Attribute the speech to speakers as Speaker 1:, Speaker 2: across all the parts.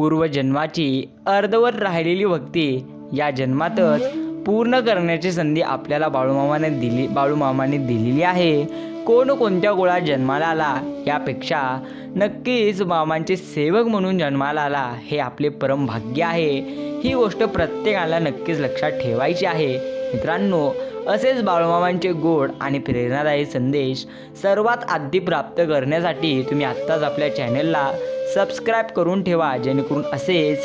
Speaker 1: पूर्वजन्माची अर्धवट राहिलेली भक्ती या जन्मातच पूर्ण करण्याची संधी आपल्याला बाळूमामाने दिली बाळूमामाने दिलेली आहे. कोण कोणत्या गोळा जन्माला आला यापेक्षा नक्कीच मामांचे सेवक म्हणून जन्माला आला हे आपले परम भाग्य आहे. ही गोष्ट प्रत्येकाला नक्कीच लक्षात ठेवायची आहे. मित्रांनो असेच बाळूमामांचे गोड आणि प्रेरणादायी संदेश सर्वात आधी प्राप्त करण्यासाठी तुम्ही आत्ताच आपल्या चॅनलला सबस्क्राईब करून ठेवा जेणेकरून असेच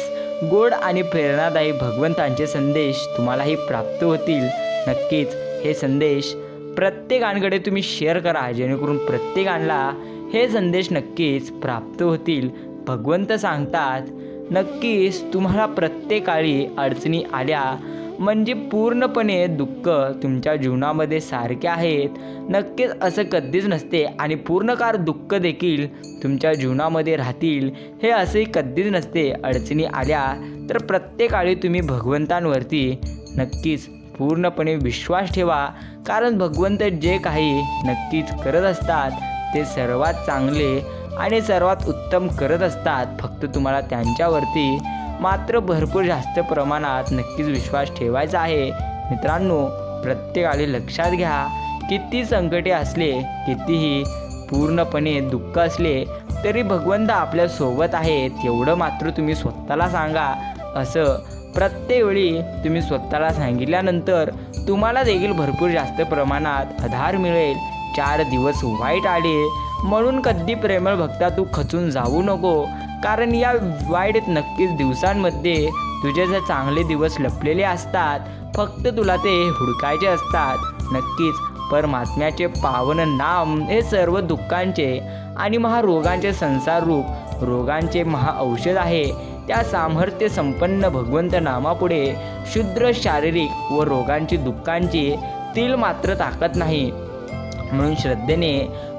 Speaker 1: गोड आणि प्रेरणादायी भगवंतांचे संदेश तुम्हालाही प्राप्त होतील. नक्कीच हे संदेश प्रत्येकांकडे तुम्ही शेअर करा जेणेकरून प्रत्येकांना हे संदेश नक्कीच प्राप्त होतील. भगवंत सांगतात नक्कीच तुम्हाला प्रत्येकाळी अडचणी आल्या म्हणजे पूर्णपणे दुःख तुमच्या जीवनामध्ये सारखे आहेत. नक्कीच असं कधीच नसते आणि पूर्णकार दुःख देखील तुमच्या जीवनामध्ये राहतील हे असंही कधीच नसते अडचणी आल्या तर प्रत्येकाळी तुम्ही भगवंतांवरती नक्कीच पूर्णपणे विश्वास ठेवा. कारण भगवंत जे काही नक्कीच करत असतात ते सर्वात चांगले आणि सर्वात उत्तम करत असतात. फक्त तुम्हाला त्यांच्यावरती मात्र भरपूर जास्त प्रमाणात नक्कीच विश्वास ठेवायचा आहे. मित्रांनो प्रत्येकाने लक्षात घ्या किती संकटे असले कितीही पूर्णपणे दुःख असले तरी भगवंत आपल्यासोबत आहेत. एवढं मात्र तुम्ही स्वतःला सांगा. असं प्रत्येक वेळी तुम्ही स्वतःला सांगितल्यानंतर तुम्हाला देखील भरपूर जास्त प्रमाणात आधार मिळेल. चार दिवस वाईट आले म्हणून कधी प्रेमळ भक्ता तू खचून जाऊ नको. कारण या वाईट नक्कीच दिवसांमध्ये तुझे जे चांगले दिवस लपलेले असतात फक्त तुला ते हुडकायचे असतात. नक्कीच परमात्म्याचे पावन नाम हे सर्व दुःखांचे आणि महारोगांचे संसार रूप रोगांचे महाऔषध आहे. त्या सामर्थ्य संपन्न भगवंत नामापुढे शुद्र शारीरिक व रोगांची दुःखांची तिल मात्र ताकद नाही. म्हणून श्रद्धेने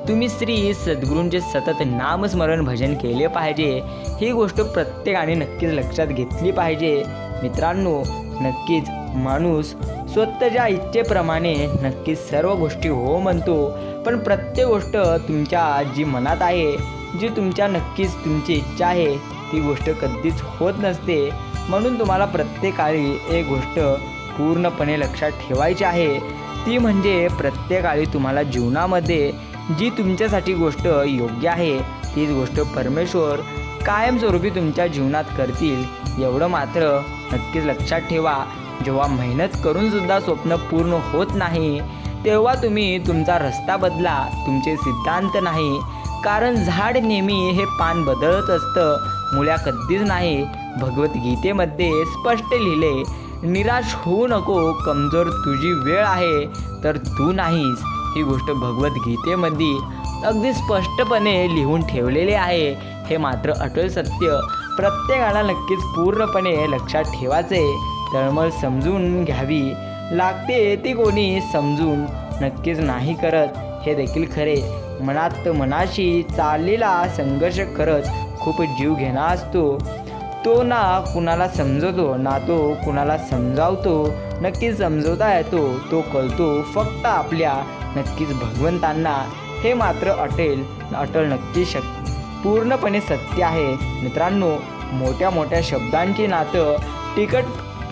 Speaker 1: तुम्ही श्री सद्गुरूंचे सतत नामस्मरण भजन केले पाहिजे. ही गोष्ट प्रत्येकाने नक्कीच लक्षात घेतली पाहिजे. मित्रांनो नक्कीच माणूस स्वतःच्या इच्छेप्रमाणे नक्कीच सर्व गोष्टी हो म्हणतो. पण प्रत्येक गोष्ट तुमच्या जी मनात आहे जी तुमच्या नक्कीच तुमची इच्छा आहे ती गोष्ट कधीच होत नसते. म्हणून तुम्हाला प्रत्येकाळी एक गोष्ट पूर्णपणे लक्षात ठेवायची आहे. ती म्हणजे प्रत्येकाळी तुम्हाला जीवनामध्ये जी तुमच्यासाठी गोष्ट योग्य आहे तीच गोष्ट परमेश्वर कायमस्वरूपी तुमच्या जीवनात करतील. एवढं मात्र नक्कीच लक्षात ठेवा. जेव्हा मेहनत करूनसुद्धा स्वप्न पूर्ण होत नाही तेव्हा तुम्ही तुमचा रस्ता बदला तुमचे सिद्धांत नाही. कारण झाड नेहमी हे पान बदलत असतं मुळ्या कधीच नाही. भगवद्गीतेमध्ये स्पष्ट लिहिले निराश होऊ नको कमजोर तुझी वेळ आहे तर तू नाहीस. ही गोष्ट भगवद्गीतेमध्ये अगदी स्पष्टपणे लिहून ठेवलेले आहे. हे मात्र अटल सत्य. प्रत्येकाला नक्कीच पूर्णपणे लक्षात ठेवायचे. तळमळ समजून घ्यावी. लागते ती कोणी समजून. नक्कीच नाही करत. हे देखील खरे. मनात मनाशी चाललेला संघर्ष खरंच खूप जीव घेणा असतो. तो ना कुणाला समजवतो ना तो कुणाला समजावतो. नक्कीच समजवता येतो. तो कळतो फक्त आपल्या नक्कीच भगवंतांना हे मात्र अटेल अटल नक्की शक पूर्णपणे सत्य आहे. मित्रांनो मोठ्या मोठ्या शब्दांची नातं टिकट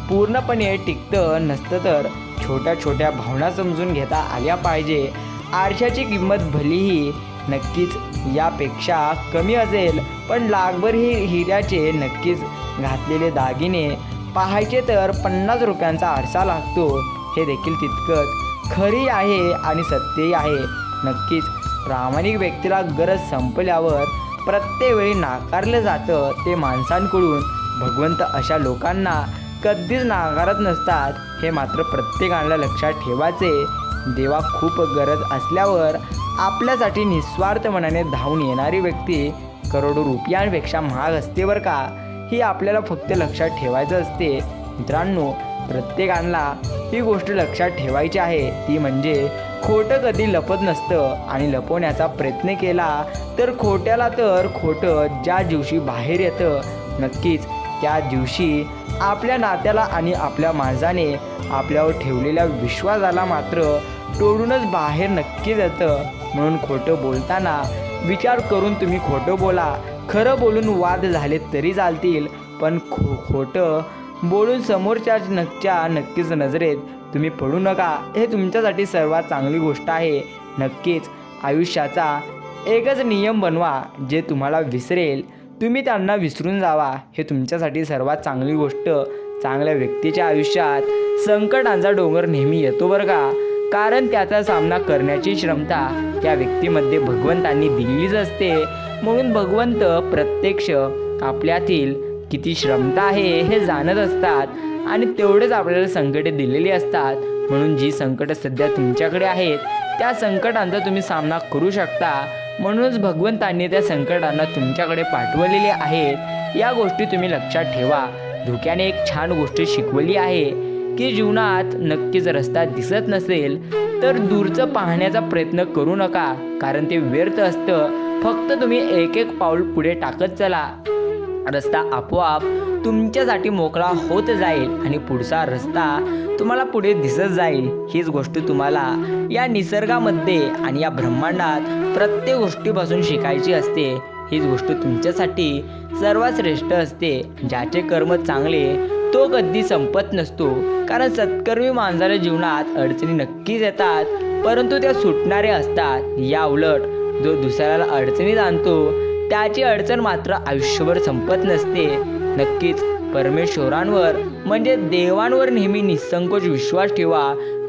Speaker 1: पूर्णपणे टिकतं नसतं तर छोट्या छोट्या भावना समजून घेता आल्या पाहिजे. आरशाची किंमत भलीही नक्कीच यापेक्षा कमी असेल पण लागभर ही हिऱ्याचे नक्कीच घातलेले दागिने पाहायचे तर पन्नास रुपयांचा आरसा लागतो. हे देखील तितकंच. खरी आहे आणि सत्यही आहे. नक्कीच प्रामाणिक व्यक्तीला गरज संपल्यावर प्रत्येक वेळी नाकारलं जातं ते माणसांकडून. भगवंत अशा लोकांना कधीच नाकारत नसतात. हे मात्र प्रत्येकाला लक्षात ठेवायचे. देवा खूप गरज असल्यावर आपल्यासाठी निस्वार्थ मनाने धावून येणारी व्यक्ती करोडो रुपयांपेक्षा महाग असते बरं का? ही आपल्याला फक्त लक्षात ठेवायचं असते. मित्रांनो प्रत्येकांना ही गोष्ट लक्षात ठेवायची आहे. ती म्हणजे खोटं कधी लपत नसतं आणि लपवण्याचा प्रयत्न केला तर खोट्याला तर खोटं ज्या दिवशी बाहेर येतं नक्कीच त्या दिवशी आपल्या नात्याला आणि आपल्या माणसाने आपल्यावर ठेवलेल्या विश्वासाला मात्र तोडूनच बाहेर नक्कीच येतं म्हणून खोटं बोलताना विचार करून तुम्ही खोटं बोला. खरं बोलून वाद झाले तरी चालतील पण खो खोटं बोलून समोरच्या नक्च्या नक्कीच नजरेत. तुम्ही पडू नका. हे तुमच्यासाठी सर्वात चांगली गोष्ट आहे. नक्कीच आयुष्याचा एकच नियम बनवा जे तुम्हाला विसरेल. तुम्ही त्यांना विसरून जावा. हे तुमच्यासाठी सर्वात चांगली गोष्ट. चांगल्या व्यक्तीच्या आयुष्यात संकटांचा डोंगर नेहमी येतो बरं का? कारण त्याचा सामना करण्याची क्षमता त्या व्यक्तीमध्ये भगवंतांनी दिलेलीच असते. म्हणून भगवंत प्रत्यक्ष आपल्यातील किती श्रमता आहे हे जाणत असतात आणि तेवढेच आपल्याला संकटे दिलेली असतात. म्हणून जी संकटं सध्या तुमच्याकडे आहेत त्या संकटांचा तुम्ही सामना करू शकता. म्हणूनच भगवंतांनी त्या संकटांना तुमच्याकडे पाठवलेले आहेत. या गोष्टी तुम्ही लक्षात ठेवा. धोक्याने एक छान गोष्ट शिकवली आहे की जीवनात नक्कीच रस्ता दिसत नसेल तर दूरचं पाहण्याचा प्रयत्न करू नका कारण ते व्यर्थ असतं. फक्त तुम्ही एक एक पाऊल पुढे टाकत चला. रस्ता आपोआप तुमच्यासाठी मोकळा होत जाईल आणि पुढचा रस्ता तुम्हाला पुढे दिसत जाईल. हीच गोष्ट तुम्हाला या निसर्गामध्ये आणि या ब्रह्मांडात प्रत्येक गोष्टीपासून शिकायची असते. हीच गोष्ट तुमच्यासाठी सर्वात श्रेष्ठ असते. ज्याचे कर्म चांगले तो कधी संपत नसतो. कारण सत्कर्मी माणसाच्या जीवनात अडचणी नक्कीच येतात परंतु त्या सुटणारे असतात. या उलट जो दुसऱ्याला अडचणीत आणतो त्याची अडचण मात्र आयुष्यभर संपत नसते. नक्कीच परमेश्वरांवर म्हणजे देवांवर नेहमी निसंकोच विश्वास ठेवा.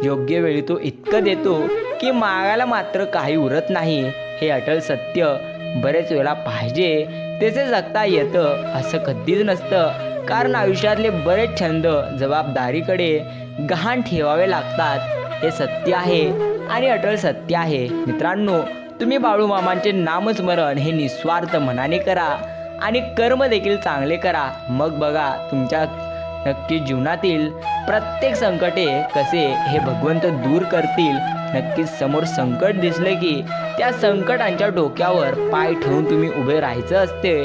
Speaker 1: योग्य वेळी तो इतकं देतो की मागायला मात्र काही उरत नाही. हे अटल सत्य बरेच वेळा पाहिजे त्याचे जगता येतं असं कधीच नसतं. कारण आयुष्यातले बरेच छंद जबाबदारीकडे गहाण ठेवावे लागतात. हे सत्य आहे आणि अटल सत्य आहे. मित्रांनो तुम्ही बाळूमामांचे नामस्मरण हे निस्वार्थ मनाने करा आणि कर्म देखील चांगले करा. मग बघा तुमच्या नक्की जीवनातील प्रत्येक संकटे कसे हे भगवंत दूर करतील. नक्कीच समोर संकट दिसले की त्या संकटांच्या डोक्यावर पाय ठेवून तुम्ही उभे राहायचं असते.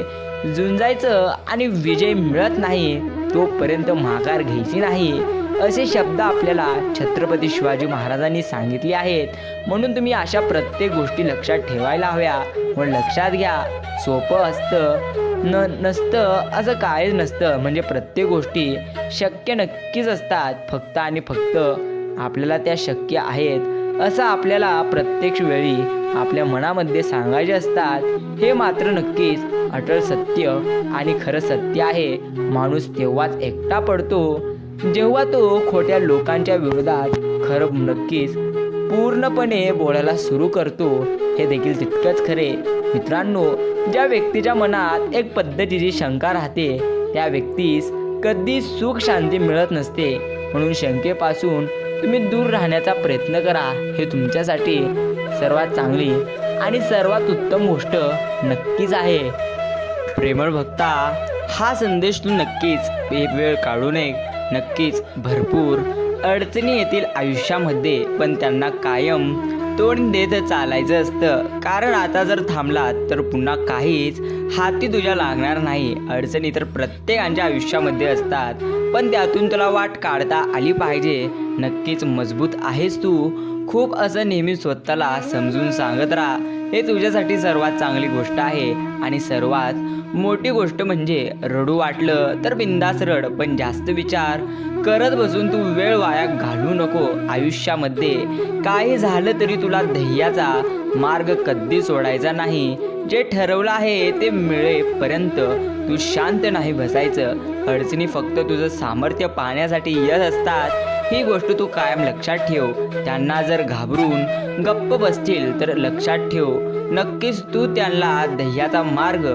Speaker 1: झुंजायचं आणि विजय मिळत नाही तोपर्यंत माघार घ्यायची नाही. असे शब्द आपल्याला छत्रपती शिवाजी महाराजांनी सांगितले आहेत. म्हणून तुम्ही अशा प्रत्येक गोष्टी लक्षात ठेवायला हव्या. व लक्षात घ्या सोपं असतं न नसतं असं काहीच नसतं. म्हणजे प्रत्येक गोष्टी शक्य नक्कीच असतात. फक्त आणि फक्त आपल्याला त्या शक्य आहेत. असं आपल्याला प्रत्यक्ष वेळी आपल्या मनामध्ये सांगायचे असतात. हे मात्र नक्कीच अटळ सत्य आणि खरं सत्य आहे. माणूस तेव्हाच एकटा पडतो जेव्हा तो खोट्या लोकांच्या विरोधात खरं नक्कीच पूर्णपणे बोलायला सुरू करतो हे देखील तितकंच खरे. मित्रांनो ज्या व्यक्तीच्या मनात एक पद्धतीची शंका राहते त्या व्यक्तीस कधी सुख शांती मिळत नसते. म्हणून शंकेपासून तुम्ही दूर राहण्याचा प्रयत्न करा हे तुमच्यासाठी सर्वात चांगली आणि सर्वात उत्तम गोष्ट नक्कीच आहे. प्रेमळ भक्ता हा संदेश तू नक्कीच एक वेळ काढून एक नक्कीच. भरपूर अडचणी येतील आयुष्यामध्ये पण त्यांना कायम तोंड देत चालायचं असतं. कारण आता जर थांबलात तर पुन्हा काहीच हाती तुझ्या लागणार नाही. अडचणी तर प्रत्येकांच्या आयुष्यामध्ये असतात पण त्यातून तुला वाट काढता आली पाहिजे. नक्कीच मजबूत आहेस तू. खूप असं नेहमी स्वतःला समजून सांगत राहा. हे तुझ्यासाठी सर्वात चांगली गोष्ट आहे. आणि सर्वात मोठी गोष्ट म्हणजे रडू वाटलं तर बिंदास रड पण जास्त विचार. करत बसून तू वेळ वाया घालू नको. आयुष्यामध्ये काही झालं तरी तुला ध्येयाचा मार्ग कधी सोडायचा नाही. जे ठरवलं आहे ते मिळेपर्यंत तू शांत नाही बसायचं. अडचणी फक्त तुझं सामर्थ्य पाहण्यासाठी येत असतात. ही गोष्ट तू कायम लक्षात ठेव. त्यांना जर घाबरून गप्प बसतील तर लक्षात ठेव. नक्कीच तू त्यांना ध्येयाचा मार्ग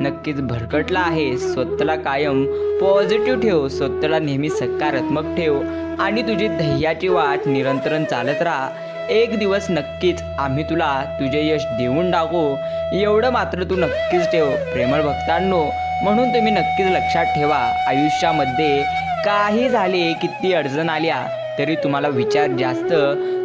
Speaker 1: नक्कीच भरकटला आहे स्वतःला कायम पॉझिटिव्ह ठेव स्वतःला नेहमी सकारात्मक ठेव आणि तुझी ध्येयाची वाट निरंतर चालत राहा. एक दिवस नक्कीच आम्ही तुला तुझे यश देऊन टाकू. एवढं मात्र तू नक्कीच ठेव. प्रेमळ भक्तांनो म्हणून तुम्ही नक्कीच लक्षात ठेवा आयुष्यामध्ये काही झाले किती अडचण आल्या तरी तुम्हाला विचार जास्त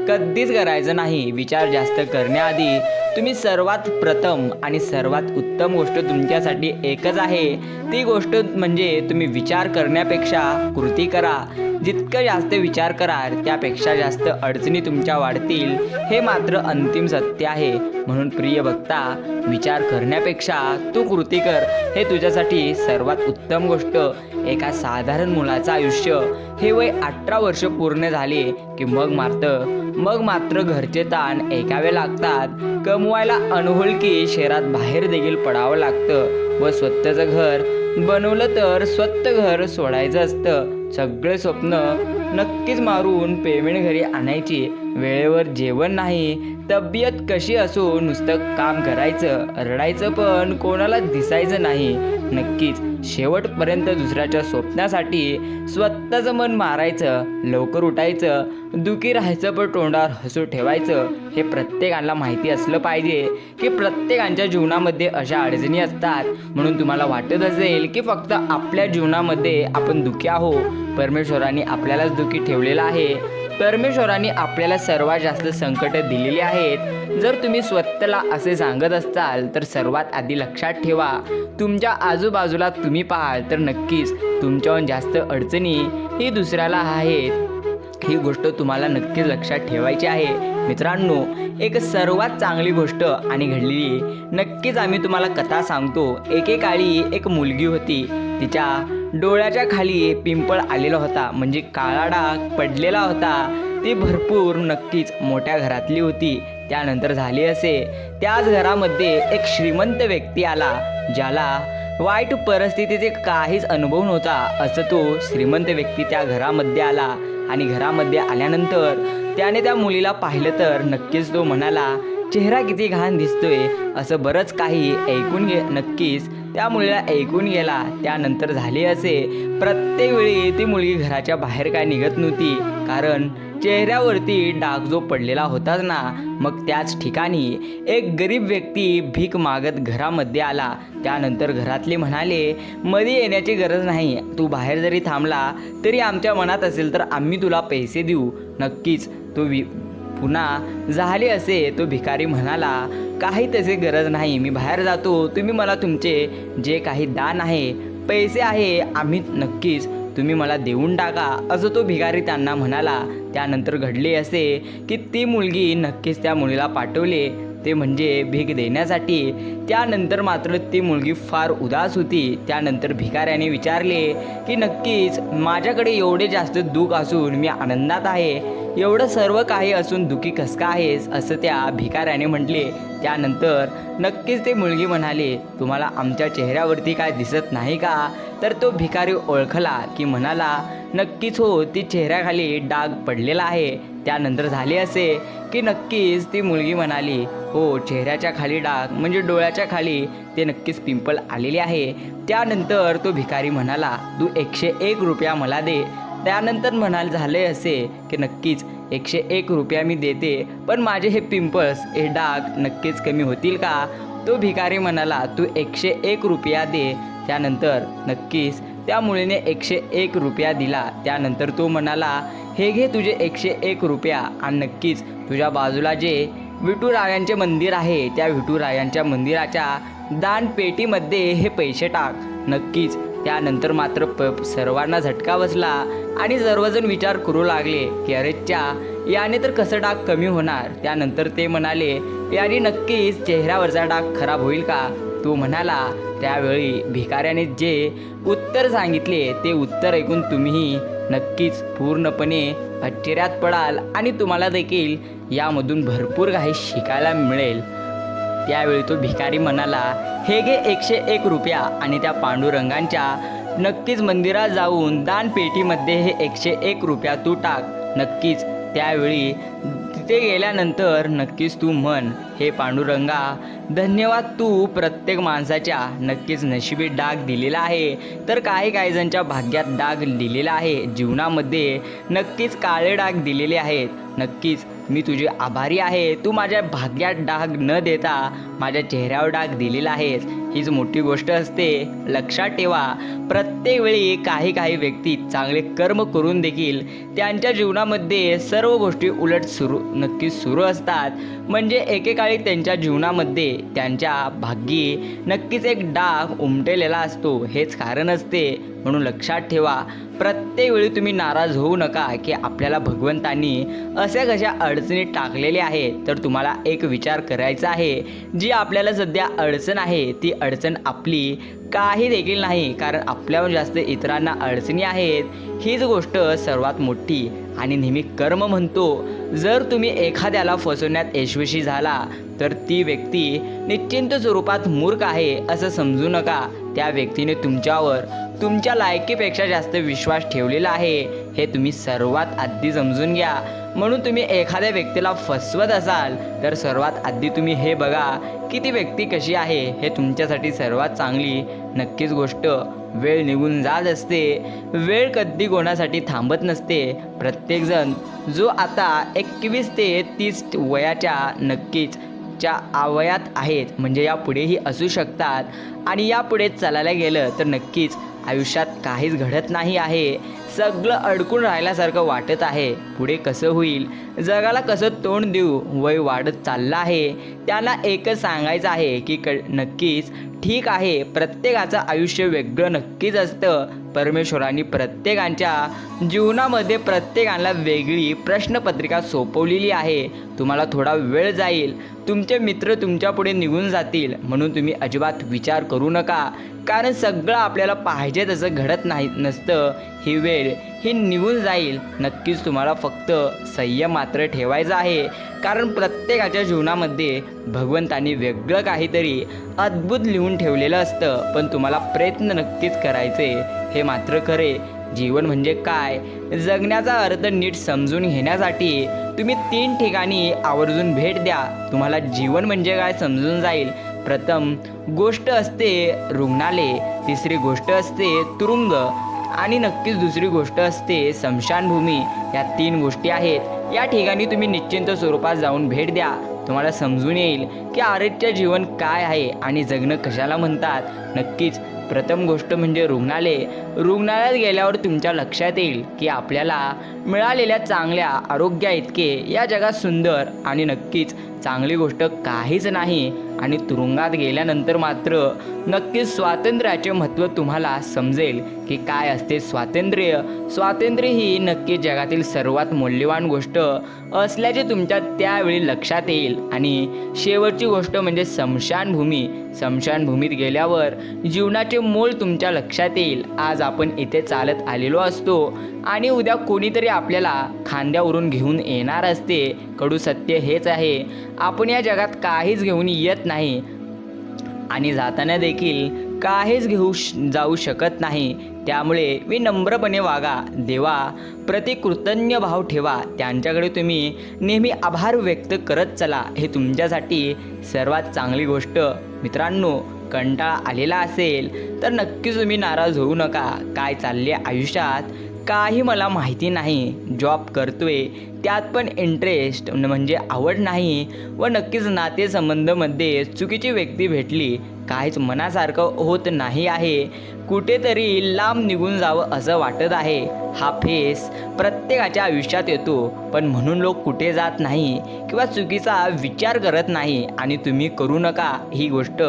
Speaker 1: कधीच करायचं नाही. विचार जास्त करण्याआधी तुम्ही सर्वात प्रथम आणि सर्वात उत्तम गोष्ट तुमच्यासाठी एकच आहे. ती गोष्ट म्हणजे तुम्ही विचार करण्यापेक्षा कृती करा. जितकं जास्त विचार कराल त्यापेक्षा जास्त अडचणी तुमच्या वाढतील. हे मात्र अंतिम सत्य आहे. म्हणून प्रिय बघता विचार करण्यापेक्षा तू कृती कर. हे तुझ्यासाठी सर्वात उत्तम गोष्ट. एका साधारण मुलाचं आयुष्य. हे वय अठरा वर्ष पूर्ण झाले. की मग मात्र मग मात्र घरचे ताण ऐकावे लागतात. कमवायला अनहोलकी शहरात बाहेर देखील पडावं लागतं. व स्वतःचं घर बनवलं तर स्वतः घर सोडायचं असतं. सगळे स्वप्न नक्कीच मारून पेमेंट घरी आणायची. वेळेवर जेवण नाही तब्येत कशी असो नुसतं काम करायचं रडायचं पण कोणाला दिसायचं नाही. नक्कीच शेवटपर्यंत दुसऱ्याच्या स्वप्नासाठी स्वतःचं मन मारायचं लवकर उठायचं दुखी राहायचं पण तोंडावर हसू ठेवायचं हे प्रत्येकाला माहिती असलं पाहिजे की प्रत्येकांच्या जीवनामध्ये अशा अडचणी असतात. म्हणून तुम्हाला वाटत असेल की फक्त आपल्या जीवनामध्ये आपण दुखी आहो परमेश्वराने आपल्यालाच दुखी ठेवलेलं आहे. परमेश्वराने आपल्याला सर्वात जास्त संकट दिलेली आहेत. जर तुम्ही स्वतःला असे सांगत असाल तर सर्वात आधी लक्षात ठेवा. तुमच्या आजूबाजूला तुम्ही पाहाल तर नक्कीच तुमच्याहून जास्त अडचणी ही दुसऱ्याला आहेत. ही गोष्ट तुम्हाला नक्कीच लक्षात ठेवायची आहे. मित्रांनो एक सर्वात चांगली गोष्ट आणि घडलेली नक्कीच आम्ही तुम्हाला कथा सांगतो. एकेकाळी एक मुलगी होती. तिच्या डोळ्याच्या खाली पिंपळ आलेला होता. म्हणजे काळा डाग पडलेला होता. ती भरपूर नक्कीच मोठ्या घरातली होती. त्यानंतर झाली असे. त्याच घरामध्ये एक श्रीमंत व्यक्ती आला ज्याला वाईट परिस्थितीचे काहीच अनुभव नव्हता असं तो श्रीमंत व्यक्ती त्या घरामध्ये आला. आणि घरामध्ये आल्यानंतर त्याने त्या मुलीला पाहिलं तर नक्कीच तो म्हणाला चेहरा किती घाण दिसतोय असं बरंच काही ऐकून घे नक्कीच. त्या मुलीला ऐकून गेला त्यानंतर झाले असे. प्रत्येक वेळी ती मुलगी घराच्या बाहेर काय निघत नव्हती कारण चेहऱ्यावरती डाग जो पडलेला होताच ना मग त्याच ठिकाणी एक गरीब व्यक्ती भीक मागत घरामध्ये आला. त्यानंतर घरातले म्हणाले मध्ये येण्याची गरज नाही तू बाहेर जरी थांबला तरी आमच्या मनात असेल तर आम्ही तुला पैसे देऊ. नक्कीच तू वि पुन्हा झाले असे तो भिकारी म्हणाला काही तसे गरज नाही मी बाहेर जातो. तुम्ही मला तुमचे जे काही दान आहे पैसे आहे आम्ही नक्कीच तुम्ही मला देऊन टाका. असं तो भिकारी त्यांना म्हणाला. त्यानंतर घडले असे की ती मुलगी नक्कीच त्या मुलीला पाठवले. ते म्हणजे भीक देण्यासाठी. त्यानंतर मात्र ती मुलगी फार उदास होती. त्यानंतर भिकाऱ्याने विचारले की नक्कीच माझ्याकडे एवढे जास्त दुःख असून मी आनंदात आहे. एवढं सर्व काही असून दुःखी कसका आहेस? असं त्या भिकाऱ्याने म्हटले. त्यानंतर नक्कीच ते मुलगी म्हणाले तुम्हाला आमच्या चेहऱ्यावरती काय दिसत नाही का? तर तो भिकारी ओळखला की म्हणाला नक्कीच हो ती चेहऱ्याखाली डाग पडलेला आहे. त्यानंतर झाले असे की नक्कीच ती मुलगी म्हणाली हो चेहऱ्याच्या खाली डाग म्हणजे डोळ्याच्या खाली ते नक्कीच पिंपल आलेले आहे. त्यानंतर तो भिकारी म्हणाला तू एकशे एक रुपया मला दे. त्यानंतर म्हणाल झाले असे की नक्कीच एकशे एक रुपया मी देते पण माझे हे पिंपल्स हे डाग नक्कीच कमी होतील का? तो भिकारी म्हणाला तू एकशे एक रुपया दे त्यानंतर नक्कीच त्या मुलीने एकशे एक रुपया दिला. त्यानंतर तो म्हणाला हे घे तुझे एकशे एक रुपया आणि नक्कीच तुझ्या बाजूला जे विठुरायांचे मंदिर आहे त्या विठुरायांच्या मंदिराच्या दानपेटीमध्ये हे पैसे टाक. नक्कीच त्यानंतर मात्र प सर्वांना झटका बसला आणि सर्वजण विचार करू लागले की अरेच्या याने तर कसं डाग कमी होणार? त्यानंतर ते म्हणाले याने नक्कीच चेहऱ्यावरचा डाग खराब होईल का? तो म्हणाला त्यावेळी भिकाऱ्याने जे उत्तर सांगितले ते उत्तर ऐकून तुम्ही नक्कीच पूर्णपणे आश्चर्यात पडाल आणि तुम्हाला देखील यामधून भरपूर काही शिकायला मिळेल. त्यावेळी तो भिकारी म्हणाला हे घे एकशे एक रुपया आणि त्या पांडुरंगांच्या नक्कीच मंदिरात जाऊन दानपेटीमध्ये हे एकशे एक रुपया तू टाक. नक्कीच त्यावेळी तिथे गेल्यानंतर नक्कीच तू म्हण हे पांडुरंगा. धन्यवाद तू प्रत्येक माणसाच्या नक्कीच नशिबी डाग दिलेला आहे. तर काही काही जणच्या भाग्यात डाग दिलेला आहे. जीवनामध्ये नक्कीच काळे डाग दिलेले आहेत. नक्कीच मी तुझे आभारी आहे. तू माझ्या भाग्यात डाग न देता माझ्या चेहऱ्यावर डाग दिलेला आहेस. हीच मोठी गोष्ट असते. लक्षात ठेवा प्रत्येक वेळी काही काही व्यक्ती चांगले कर्म करून देखील त्यांच्या जीवनामध्ये सर्व गोष्टी उलट सुरू नक्कीच सुरू असतात. म्हणजे एकेकाळी त्यांच्या जीवनामध्ये त्यांच्या भाग्यी नक्कीच एक डाग उमटेलेला असतो हेच कारण असते. म्हणून लक्षात ठेवा प्रत्येक वेळी तुम्ही नाराज होऊ नका की आपल्याला भगवंतांनी अशा कशा अडचणीत टाकलेले आहेत. तर तुम्हाला एक विचार करायचा आहे जी आपल्याला सध्या अडचण आहे ती अडचण आपली काही देखील नाही. कारण आपल्याहून जास्त इतरांना अडचणी आहेत हीच गोष्ट सर्वात मोठी आणि नेहमी कर्म म्हणतो. जर तुम्ही एखाद्याला फसवण्यात यशस्वी झाला तर ती व्यक्ती निश्चिंत स्वरूपात मूर्ख आहे असं समजू नका. त्या व्यक्तीने तुमच्यावर तुमच्या लायकीपेक्षा जास्त विश्वास ठेवलेला आहे. हे तुम्ही सर्वात आधी समजून घ्या. म्हणून तुम्ही एखाद्या व्यक्तीला फसवत असाल तर सर्वात आधी तुम्ही हे बघा की ती व्यक्ती कशी आहे हे तुमच्यासाठी सर्वात चांगली. नक्कीच गोष्ट वेळ निघून जात असते. वेळ कधी कोणासाठी थांबत नसते. प्रत्येकजण जो आता एकवीस ते तीस वयाच्या नक्कीच च्या आवयात आहेत. म्हणजे यापुढेही असू शकतात. आणि यापुढे चालायला गेलं तर नक्कीच आयुष्यात काहीच घडत नाही आहे. सगळं अडकून राहिल्यासारखं वाटत आहे. पुढे कसं होईल? जगाला कसं तोंड देऊ? वय वाढत चाललं आहे. त्याला एकच सांगायचं आहे की क नक्कीच ठीक आहे. प्रत्येकाचं आयुष्य वेगळं नक्कीच असतं. परमेश्वरांनी प्रत्येकांच्या जीवनामध्ये प्रत्येकाला वेगळी प्रश्नपत्रिका सोपवलेली आहे. तुम्हाला थोडा वेळ जाईल. तुमचे मित्र तुमच्यापुढे निघून जातील. म्हणून तुम्ही अजिबात विचार करू नका. कारण सगळं आपल्याला पाहिजे तसं घडत नाही नसतं. ही वेळ ही निघून जाईल. नक्कीच तुम्हाला फक्त संयम मात्र ठेवायचा आहे. कारण प्रत्येकाच्या जीवनामध्ये भगवंतांनी वेगळं काहीतरी अद्भुत लिहून ठेवलेलं असतं. पण तुम्हाला प्रयत्न नक्कीच करायचे. हे मात्र खरे. जीवन म्हणजे काय? जगण्याचा अर्थ नीट समजून घेण्यासाठी तुम्ही तीन ठिकाणी आवर्जून भेट द्या. तुम्हाला जीवन म्हणजे काय समजून जाईल. प्रथम गोष्ट असते रुग्णालय. तिसरी गोष्ट असते तुरुंग. आणि नक्कीच दुसरी गोष्ट असते स्मशानभूमी या तीन गोष्टी आहेत. या ठिकाणी तुम्ही निश्चिंत स्वरूपात जाऊन भेट द्या. तुम्हाला समजून येईल की आरोग्य जीवन काय आहे आणि जगणं कशाला म्हणतात. नक्कीच प्रथम गोष्ट म्हणजे रुग्णालय. रुग्णालयात गेल्यावर तुमच्या लक्षात येईल की आपल्याला मिळालेल्या चांगल्या आरोग्या इतके या जगात सुंदर आणि नक्कीच चांगली गोष्ट काहीच नाही आणि तुरुंगात गेल्यानंतर मात्र नक्कीच स्वातंत्र्याचे महत्त्व तुम्हाला समजेल की काय असते स्वातंत्र्य. स्वातंत्र्य ही नक्की जगातील सर्वात मौल्यवान गोष्ट असल्याचे तुमच्या त्यावेळी लक्षात येईल. आणि शेवटची गोष्ट म्हणजे स्मशानभूमी स्मशानभूमीत गेल्यावर जीवनाचे मोल तुमच्या लक्षात येईल. आज आपण इथे चालत आलेलो असतो आणि उद्या कोणीतरी आपल्याला खांद्यावरून घेऊन येणार असते. कडू सत्य हेच आहे. आपण या जगात काहीच घेऊन येत नाही. आणि जाताना देखील काहीच घेऊ श जाऊ शकत नाही. त्यामुळे मी नम्रपणे वागा देवा प्रति कृतज्ञ भाव ठेवा. त्यांच्याकडे तुम्ही नेहमी आभार व्यक्त करत चला. हे तुमच्यासाठी सर्वात चांगली गोष्ट. मित्रांनो कंटाळा आलेला असेल तर नक्कीच तुम्ही नाराज होऊ नका. काय चालले आयुष्यात? काही मला माहिती नाही. जॉब करतोय त्यात पण इंटरेस्ट म्हणजे आवड नाही व नक्कीच नातेसंबंधमध्ये चुकीची व्यक्ती भेटली काहीच मनासारखं होत नाही आहे. कुठेतरी लांब निघून जावं असं वाटत आहे. हा फेस प्रत्येकाच्या आयुष्यात येतो पण म्हणून लोक कुठे जात नाही किंवा चुकीचा विचार करत नाही आणि तुम्ही करू नका. ही गोष्ट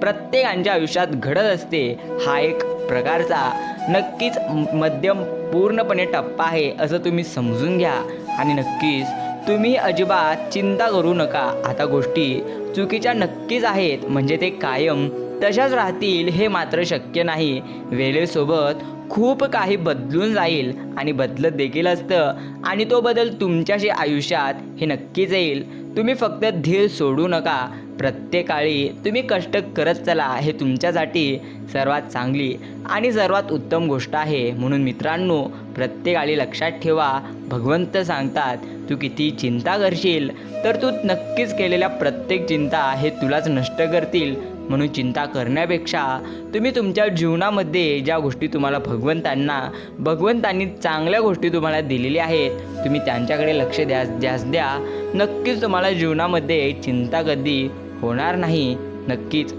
Speaker 1: प्रत्येकांच्या आयुष्यात घडत असते. हा एक प्रकारचा नक्कीच मध्यम पूर्णपणे टप्पा आहे असं तुम्ही समजून घ्या. आणि नक्कीच तुम्ही अजिबात चिंता करू नका. आता गोष्टी चुकीच्या नक्कीच आहेत म्हणजे ते कायम तशाच राहतील हे मात्र शक्य नाही. वेळेसोबत खूप काही बदलून जाईल आणि बदलत देखील असतं आणि तो बदल तुमच्याशी आयुष्यात हे नक्कीच येईल. तुम्ही फक्त धीर सोडू नका. प्रत्येकाळी तुम्ही कष्ट करत चला हे तुमच्यासाठी सर्वात चांगली आणि सर्वात उत्तम गोष्ट आहे. म्हणून मित्रांनो प्रत्येकाळी लक्षात ठेवा. भगवंत सांगतात तू किती चिंता करशील तर तू नक्कीच केलेल्या प्रत्येक चिंता हे तुलाच नष्ट करतील म्हणून चिंता करण्यापेक्षा तुम्ही तुमच्या जीवनामध्ये ज्या गोष्टी तुम्हाला भगवंतांना भगवंतांनी चांगल्या गोष्टी तुम्हाला दिलेल्या आहेत तुम्ही त्यांच्याकडे लक्ष द्या द्यास द्या. नक्कीच तुम्हाला जीवनामध्ये चिंता कधी होणार नाही. नक्कीच.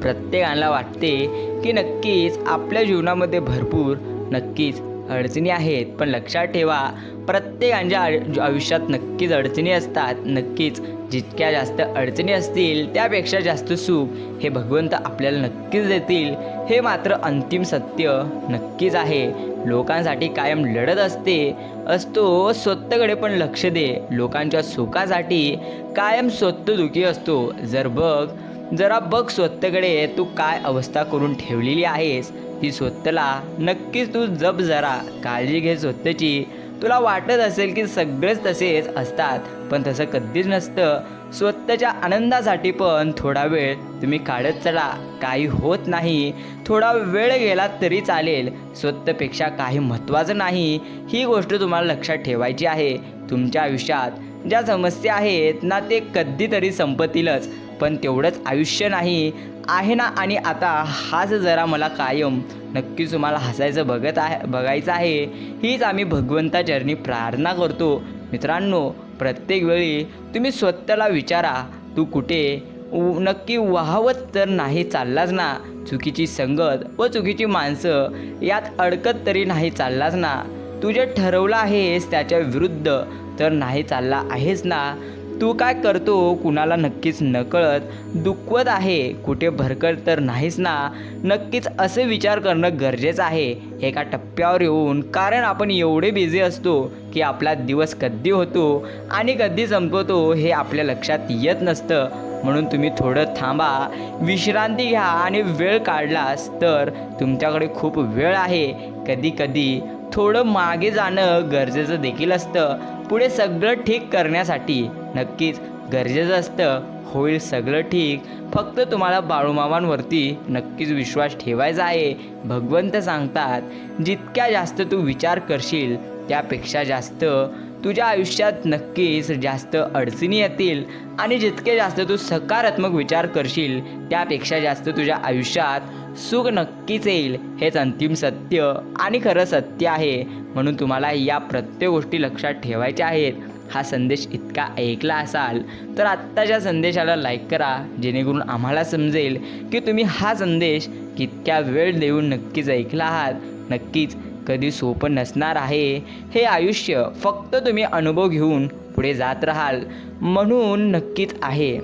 Speaker 1: प्रत्येकाला वाटते की नक्कीच आपल्या जीवनामध्ये भरपूर नक्कीच अडचणी आहेत. पण लक्षात ठेवा प्रत्येकांच्या आयुष्यात नक्कीच अडचणी असतात. नक्कीच जितक्या जास्त अडचणी असतील त्यापेक्षा जास्त सुख हे भगवंत आपल्याला नक्कीच देतील. हे मात्र अंतिम सत्य नक्कीच आहे. लोकांसाठी कायम लढत असते असतो स्वतःकडे पण लक्ष दे. लोकांच्या सुखासाठी कायम स्वतः दुखी असतो. जर बघ जरा बघ स्वतःकडे तू काय अवस्था करून ठेवलेली आहेस? ती स्वतःला नक्कीच तू जप जरा काळजी घे स्वतःची. तुला वाटत असेल की सगळेच तसेच असतात पण तसं कधीच नसतं. स्वतःच्या आनंदासाठी पण थोडा वेळ तुम्ही काढत चला. काही होत नाही. थोडा वेळ गेला तरी चालेल. स्वतःपेक्षा काही महत्त्वाचं नाही. ही गोष्ट तुम्हाला लक्षात ठेवायची आहे. तुमच्या आयुष्यात ज्या समस्या आहेत ना ते कधीतरी संपतीलच. पण तेवढंच आयुष्य नाही. आहे ना आणि आता हाच जरा मला कायम. नक्कीच तुम्हाला हसायचं बघत आहे बघायचं आहे. हीच आम्ही भगवंताचरणी प्रार्थना करतो. मित्रांनो प्रत्येक वेळी तुम्ही स्वतःला विचारा तू कुठे? नक्की वाहवत तर नाही चाललाच ना? चुकीची संगत व चुकीची माणसं यात अडकत तरी नाही चाललाच ना? तू जे ठरवलं आहेस त्याच्या विरुद्ध तर नाही चालला आहेस ना? तू काय करतो कुणाला नक्कीच नकळत दुखवत आहे कुठे भरकट तर नाहीस ना? नक्कीच असे विचार करणं गरजेचं आहे. एका टप्प्यावर येऊन कारण आपण एवढे बिझी असतो की आपला दिवस कधी होतो आणि कधी संपवतो हे आपल्या लक्षात येत नसतं. म्हणून तुम्ही थोडं थांबा विश्रांती घ्या आणि वेळ काढलास तर तुमच्याकडे खूप वेळ आहे. कधी कधी थोडं मागे जाणं गरजेचं देखील असतं. पुढे सगळं ठीक करण्यासाठी नक्कीच गरजेचं असतं. होईल सगळं ठीक. फक्त तुम्हाला बाळूमामांवरती नक्कीच विश्वास ठेवायचा आहे. भगवंत सांगतात जितक्या जास्त तू विचार करशील त्यापेक्षा जास्त तुझ्या आयुष्यात नक्कीच जास्त अडचणी येतील. आणि जितके जास्त तू सकारात्मक विचार करशील त्यापेक्षा जास्त तुझ्या आयुष्यात सुख नक्कीच येईल. हेच अंतिम सत्य आणि खरं सत्य आहे. म्हणून तुम्हाला या प्रत्येक गोष्टी लक्षात ठेवायच्या आहेत. हा संदेश इतका ऐकला असाल तर आत्ताच्या संदेशाला लाईक करा जेणेकरून आम्हाला समजेल की तुम्ही हा संदेश कितक्या वेळ देऊन नक्कीच ऐकला आहात. नक्कीच कधी सोपं नसणार आहे. हे आयुष्य फक्त तुम्ही अनुभव घेऊन पुढे जात राहाल. म्हणून नक्कीच आहे.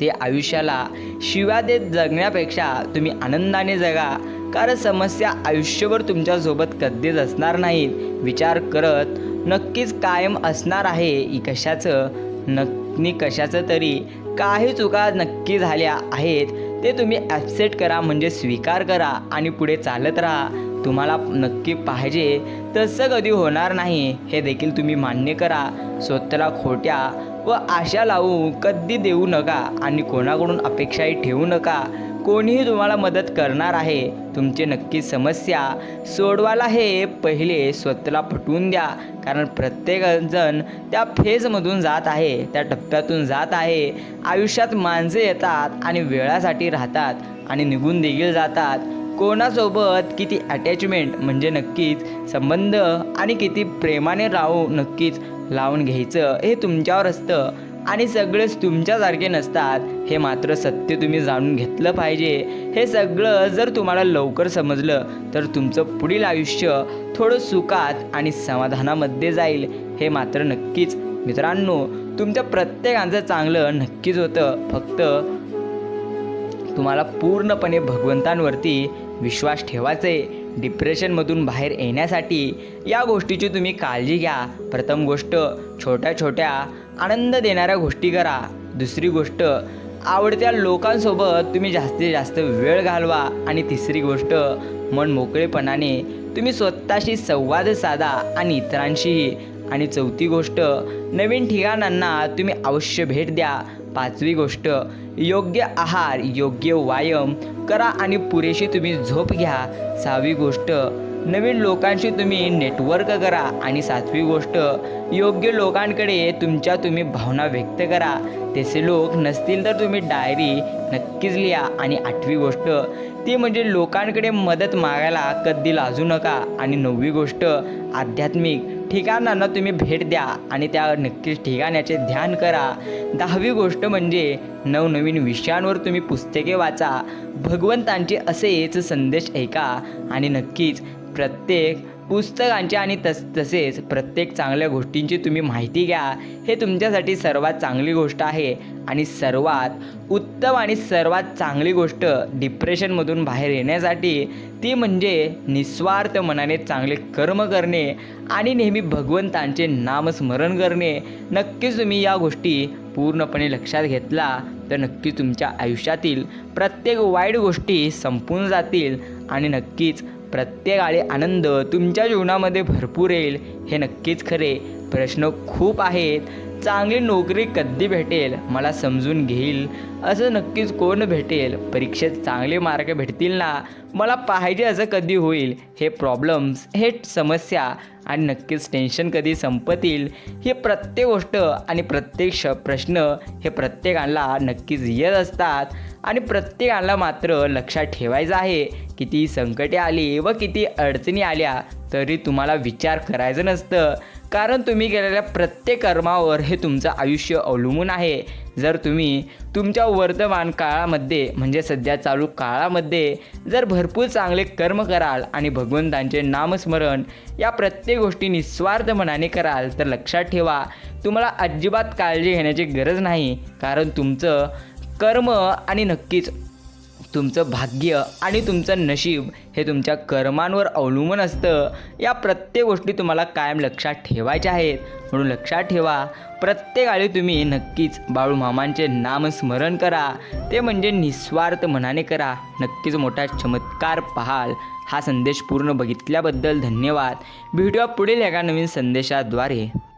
Speaker 1: ते आयुष्याला शिवा देत जगण्यापेक्षा तुम्ही आनंदाने जगा. कारण समस्या आयुष्यभर तुमच्यासोबत कधीच असणार नाहीत. विचार करत नक्कीच कायम असणार आहे. कशाचं? नक्की कशाचं तरी काही चुका नक्की झाल्या आहेत. ते तुम्ही ॲक्सेप्ट करा म्हणजे स्वीकार करा आणि पुढे चालत राहा. तुम्हाला नक्की पाहिजे तसं कधी होणार नाही हे देखील तुम्ही मान्य करा. स्वतःला खोट्या व आशा लावू कधी देऊ नका आणि कोणाकडून अपेक्षाही ठेवू नका. कोणीही तुम्हाला मदत करणार आहे तुमचे नक्की समस्या सोडवायला हे पहिले स्वतःला पटवून द्या. कारण प्रत्येकजण त्या फेजमधून जात आहे त्या टप्प्यातून जात आहे. आयुष्यात माणसे येतात आणि वेळासाठी राहतात आणि निघून देखील जातात. कोणासोबत किती अटॅचमेंट म्हणजे नक्कीच संबंध आणि किती प्रेमाने राहू नक्कीच लावून घ्यायचं हे तुमच्यावर असतं. आणि सगळेच तुमच्यासारखे नसतात. हे मात्र सत्य तुम्ही जाणून घेतलं पाहिजे. हे सगळं जर तुम्हाला लवकर समजलं तर तुमचं पुढील आयुष्य थोडं सुखात आणि समाधानामध्ये जाईल. हे मात्र नक्कीच. मित्रांनो तुमच्या प्रत्येकाचं चांगलं नक्कीच होतं. फक्त तुम्हाला पूर्णपणे भगवंतांवरती विश्वास ठेवायचा आहे. डिप्रेशनमधून बाहेर येण्यासाठी या गोष्टीची तुम्ही काळजी घ्या. प्रथम गोष्ट छोट्या छोट्या आनंद देणाऱ्या गोष्टी करा. दुसरी गोष्ट आवडत्या लोकांसोबत तुम्ही जास्तीत जास्त वेळ घालवा. आणि तिसरी गोष्ट मन मोकळेपणाने तुम्ही स्वतःशी संवाद साधा आणि इतरांशीही आणि चौथी गोष्ट नवीन ठिकाणांना तुम्ही अवश्य भेट द्या. पाचवी गोष्ट योग्य आहार योग्य व्यायाम करा आणि पुरेशी तुम्ही झोप घ्या. सहावी गोष्ट नवीन लोकांशी तुम्ही नेटवर्क करा आणि सातवी गोष्ट योग्य लोकांकडे तुमच्या तुम्ही भावना व्यक्त करा. तसे लोक नसतील तर तुम्ही डायरी नक्कीच लिहा. आणि आठवी गोष्ट ती म्हणजे लोकांकडे मदत मागायला कधी लाजू नका. आणि नववी गोष्ट आध्यात्मिक ठिकाणांना तुम्ही भेट द्या आणि त्या नक्कीच ठिकाणाचे ध्यान करा. दहावी गोष्ट म्हणजे नवनवीन विषयांवर तुम्ही पुस्तके वाचा. भगवंतांचे असेच संदेश ऐका. आणि नक्कीच प्रत्येक पुस्तकांचे आणि तस तसेच प्रत्येक चांगल्या गोष्टींची तुम्ही माहिती घ्या. हे तुमच्यासाठी सर्वात चांगली गोष्ट आहे. आणि सर्वात उत्तम आणि सर्वात चांगली गोष्ट डिप्रेशनमधून बाहेर येण्यासाठी ती म्हणजे निस्वार्थ मनाने चांगले कर्म करणे आणि नेहमी भगवंतांचे नामस्मरण करणे. नक्कीच तुम्ही या गोष्टी पूर्णपणे लक्षात घेतला तर नक्की तुमच्या आयुष्यातील प्रत्येक वाईट गोष्टी संपून जातील आणि नक्कीच प्रत्येकाळे आनंद तुमच्या जीवनामध्ये भरपूर येईल हे नक्कीच खरे. प्रश्न खूप आहेत. चांगली नोकरी कधी भेटेल? मला समजून घेईल. असं नक्कीच कोण भेटेल? परीक्षेत चांगले मार्क भेटतील ना? मला पाहिजे असं कधी होईल? हे प्रॉब्लेम्स हे समस्या आणि नक्कीच टेन्शन कधी संपतील? हे प्रत्येक गोष्ट आणि प्रत्येक श प्रश्न हे प्रत्येकाला नक्कीच येत असतात. आणि प्रत्येकाला मात्र लक्षात ठेवायचं आहे. किती संकटे आली व किती अडचणी आल्या तरी तुम्हाला विचार करायचं नसतं. कारण तुम्ही केलेल्या प्रत्येक कर्मावर हे तुमचं आयुष्य अवलंबून आहे. जर तुम्ही तुमच्या वर्तमान काळामध्ये म्हणजे सध्या चालू काळामध्ये जर भरपूर चांगले कर्म कराल आणि भगवंतांचे नामस्मरण या प्रत्येक गोष्टी निस्वार्थ मनाने कराल तर लक्षात ठेवा तुम्हाला अजिबात काळजी घेण्याची गरज नाही. कारण तुमचं कर्म आणि नक्कीच तुमचं भाग्य आणि तुमचं नशीब हे तुमच्या कर्मांवर अवलंबून असतं. या प्रत्येक गोष्टी तुम्हाला कायम लक्षात ठेवायच्या आहेत. म्हणून लक्षात ठेवा प्रत्येकाळी तुम्ही नक्कीच बाळूमामांचे नामस्मरण करा. ते म्हणजे निस्वार्थ मनाने करा. नक्कीच मोठा चमत्कार पाहाल. हा संदेश पूर्ण बघितल्याबद्दल धन्यवाद. व्हिडिओ पुढील एका नवीन संदेशाद्वारे.